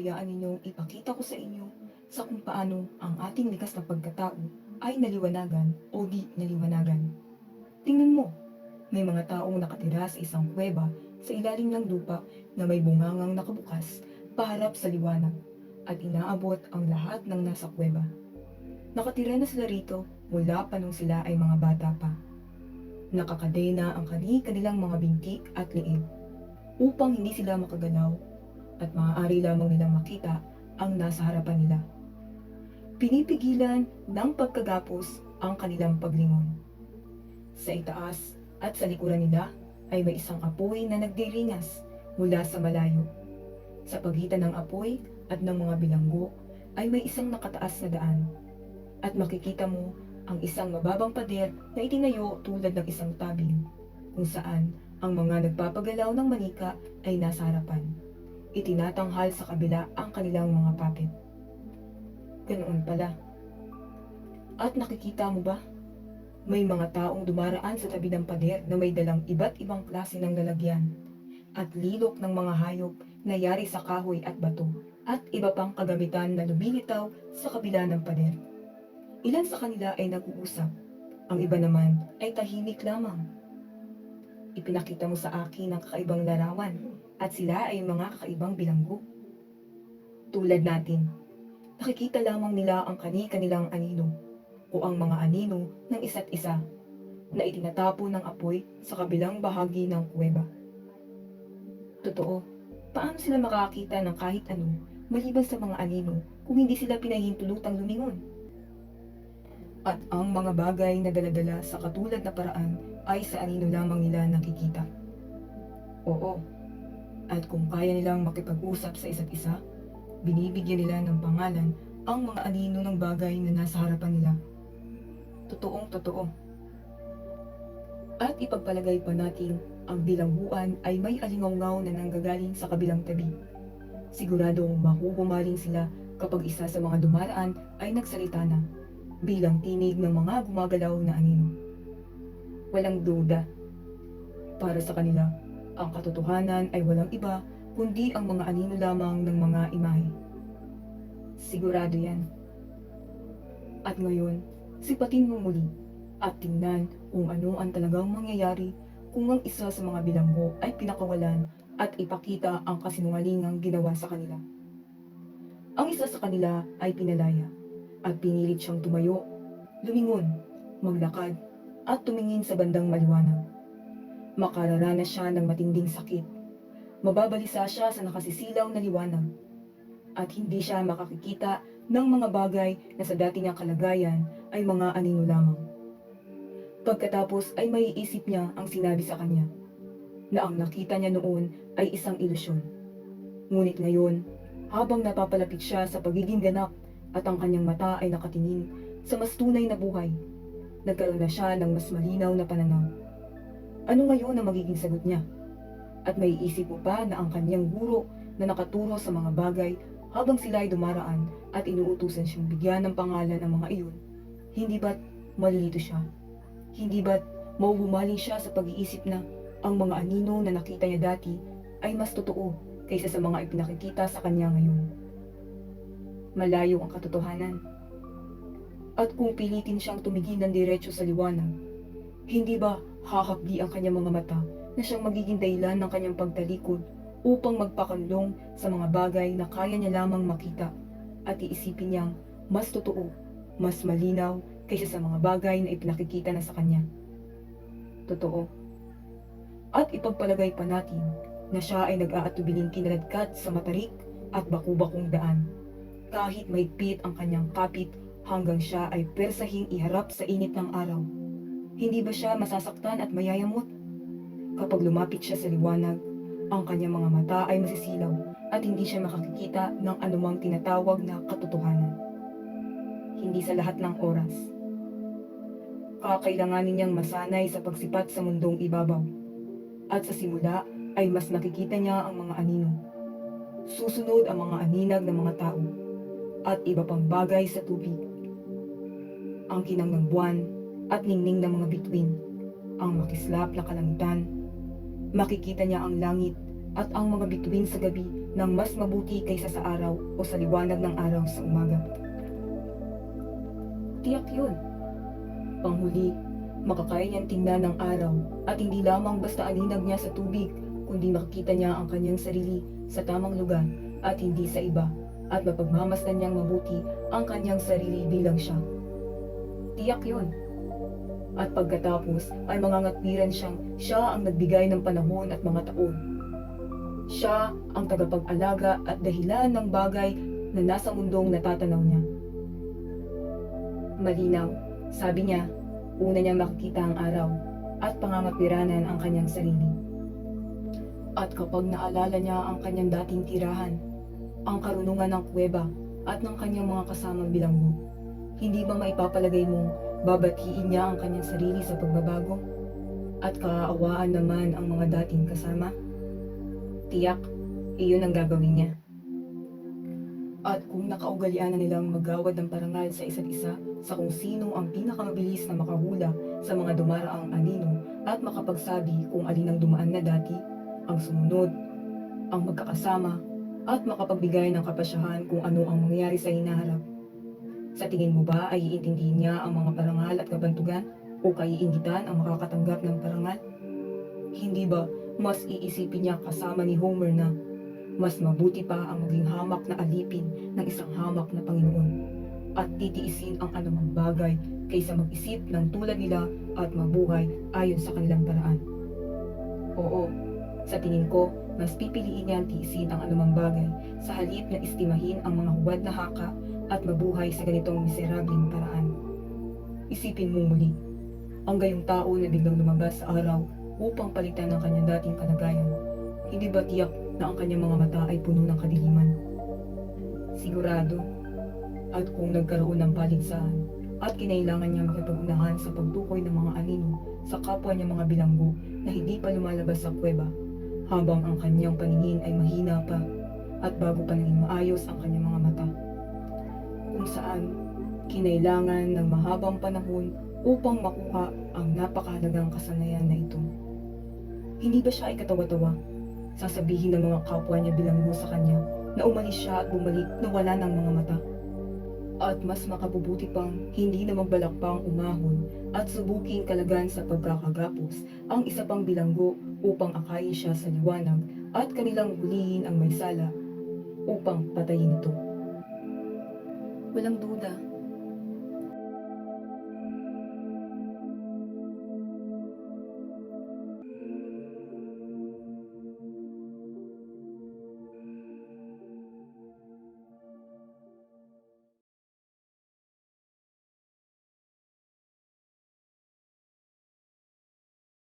hayaan ninyong ipakita ko sa inyo sa kung paano ang ating likas na pagkatao ay naliwanagan o di naliwanagan. Tingnan mo, may mga taong nakatira sa isang kuweba sa ilalim ng lupa na may bungangang nakabukas paharap sa liwanag at inaabot ang lahat ng nasa kuweba. Nakatira na sila rito mula pa nung sila ay mga bata pa. Nakakadena ang kani-kanilang mga binti at liig upang hindi sila makagalaw at maaari lamang nilang makita ang nasa harapan nila. Pinipigilan ng pagkagapos ang kanilang paglingon. Sa itaas at sa likuran nila ay may isang apoy na nagdiringas mula sa malayo. Sa pagitan ng apoy at ng mga bilanggo ay may isang nakataas na daan. At makikita mo ang isang mababang pader na itinayo tulad ng isang tabing, kung saan ang mga nagpapagalaw ng manika ay nasa harapan. Itinatanghal sa kabila ang kanilang mga puppet. Ganoon pala. At nakikita mo ba? May mga taong dumaraan sa tabi ng pader na may dalang iba't ibang klase ng lalagyan at lilok ng mga hayop na yari sa kahoy at bato at iba pang kagamitan na lumilitaw sa kabila ng pader. Ilan sa kanila ay nag-uusap, ang iba naman ay tahimik lamang. Ipinakita mo sa akin ang kakaibang larawan at sila ay mga kakaibang bilanggo. Tulad natin, nakikita lamang nila ang kani-kanilang anino o ang mga anino ng isa't isa na itinatapo ng apoy sa kabilang bahagi ng kuweba. Totoo, paano sila makakita ng kahit ano maliban sa mga anino kung hindi sila pinahintulutang lumingon? At ang mga bagay na daladala sa katulad na paraan ay sa anino lamang nila nakikita. Oo, at kung kaya nilang makipag-usap sa isa't isa, binibigyan nila ng pangalan ang mga anino ng bagay na nasa harapan nila. Totoong totoo. At ipagpalagay pa natin ang bilangguan ay may alingaw na nanggagaling sa kabilang tabi. Siguradong mahuhumaling sila kapag isa sa mga dumaraan ay nagsalita na bilang tinig ng mga gumagalaw na anino. Walang duda. Para sa kanila, ang katotohanan ay walang iba kundi ang mga anino lamang ng mga imahe. Sigurado yan. At ngayon, sipatin mo muli at tingnan kung ano ang talagang mangyayari kung ang isa sa mga bilanggo ay pinakawalan at ipakita ang kasinungalingang ginawa sa kanila. Ang isa sa kanila ay pinalaya at pinilit siyang tumayo, lumingon, maglakad at tumingin sa bandang maliwanag. Makararanas siya ng matinding sakit. Mababalisa siya sa nakasisilaw na liwanag at hindi siya makakikita ng mga bagay na sa dati niyang kalagayan ay mga anino lamang. Pagkatapos ay maiisip niya ang sinabi sa kanya na ang nakita niya noon ay isang ilusyon. Ngunit ngayon, habang napapalapit siya sa pagiging ganap at ang kanyang mata ay nakatingin sa mas tunay na buhay, nagkaroon na siya ng mas malinaw na pananaw. Ano ngayon ang magiging sagot niya? At may isip mo pa na ang kanyang guro na nakaturo sa mga bagay habang sila ay dumaraan at inuutusan siyang bigyan ng pangalan ang mga iyon, hindi ba't malilito siya? Hindi ba't mauhumaling siya sa pag-iisip na ang mga anino na nakita niya dati ay mas totoo kaysa sa mga ipinakikita sa kanya ngayon? Malayo ang katotohanan. At kung pilitin siyang tumigil ng diretso sa liwanag, hindi ba hahapdi ang kanyang mga mata na siyang magiging dahilan ng kanyang pagtalikod upang magpakanlong sa mga bagay na kaya niya lamang makita at iisipin niyang mas totoo, mas malinaw kaysa sa mga bagay na ipinakikita na sa kanya. Totoo. At ipagpalagay pa natin na siya ay nag-aatubiling kinaladkat sa matarik at baku-bakong daan. Kahit mahigpit ang kanyang kapit hanggang siya ay persahing iharap sa init ng araw. Hindi ba siya masasaktan at mayayamot? Kapag lumapit siya sa liwanag, ang kanyang mga mata ay masisilaw at hindi siya makakikita ng anumang tinatawag na katotohanan. Hindi sa lahat ng oras. Kakailanganin niyang masanay sa pagsipat sa mundong ibabaw. At sa simula ay mas nakikita niya ang mga anino. Susunod ang mga aninag ng mga tao at iba pang bagay sa tubig. Ang kinang ng buwan at ningning ng mga bituin, ang makislap na kalangitan, makikita niya ang langit at ang mga bituin sa gabi ng mas mabuti kaysa sa araw o sa liwanag ng araw sa umaga. Tiyak yun. Panghuli, makakaya niyang tingnan ng araw at hindi lamang basta aninag niya sa tubig, kundi makikita niya ang kanyang sarili sa tamang lugar at hindi sa iba at mapagmamasdan niyang mabuti ang kanyang sarili bilang siya. Tiyak yun. At pagkatapos ay mangangatwiran siyang siya ang nagbigay ng panahon at mga taon. Siya ang tagapag-alaga at dahilan ng bagay na nasa mundong natatanaw niya. Malinaw, sabi niya, una niyang makikita ang araw at pangangatwiranan ang kanyang sarili. At kapag naalala niya ang kanyang dating tirahan, ang karunungan ng kuweba at ng kanyang mga kasamang bilanggo, hindi ba maipapalagay mong babatiin niya ang kanyang sarili sa pagbabago? At kaaawaan naman ang mga dating kasama? Tiyak, iyon ang gagawin niya. At kung nakaugalian na nilang magawad ng parangal sa isa't isa sa kung sino ang pinakamabilis na makahula sa mga dumaraang anino at makapagsabi kung alin ang dumaan na dati, ang sumunod, ang magkakasama, at makapagbigay ng kapasyahan kung ano ang mangyayari sa hinaharap. Sa tingin mo ba ay iintindihin niya ang mga parangal at kabantugan o kaiingitan ang makakatanggap ng parangal? Hindi ba mas iisipin niya kasama ni Homer na mas mabuti pa ang maging hamak na alipin ng isang hamak na Panginoon at titiisin ang anumang bagay kaysa mag-isip ng tulad nila at mabuhay ayon sa kanilang paraan. Oo, sa tingin ko, mas pipiliin niya ang tiisin ang anumang bagay sa halip na estimahin ang mga huwad na haka at mabuhay sa ganitong miserableng paraan. Isipin mo muli, ang gayong tao na biglang lumabas sa araw upang palitan ang kanyang dating kalagayan. Hindi ba tiyak na ang kanyang mga mata ay puno ng kadiliman? Sigurado. At kung nagkaroon ng paligsahan at kinailangan niya makipag-unahan sa pagtukoy ng mga anino sa kapwa niya mga bilanggo na hindi pa lumalabas sa kuweba, habang ang kanyang paningin ay mahina pa at bago pa naging maayos ang kanyang mga mata. Kung saan, kinailangan ng mahabang panahon upang makuha ang napakahalagang kasanayan na ito. Hindi ba siya ay katawa-tawa? Sasabihin ng mga kapwa niya bilanggo sa kanya na umalis siya at bumalik na wala ng mga mata. At mas makabubuti pang hindi na magbalak pang umahon at subuking kalagan sa pagkakagapos ang isa pang bilanggo upang akayin siya sa liwanag at kanilang hulihin ang may sala upang patayin ito. Walang duda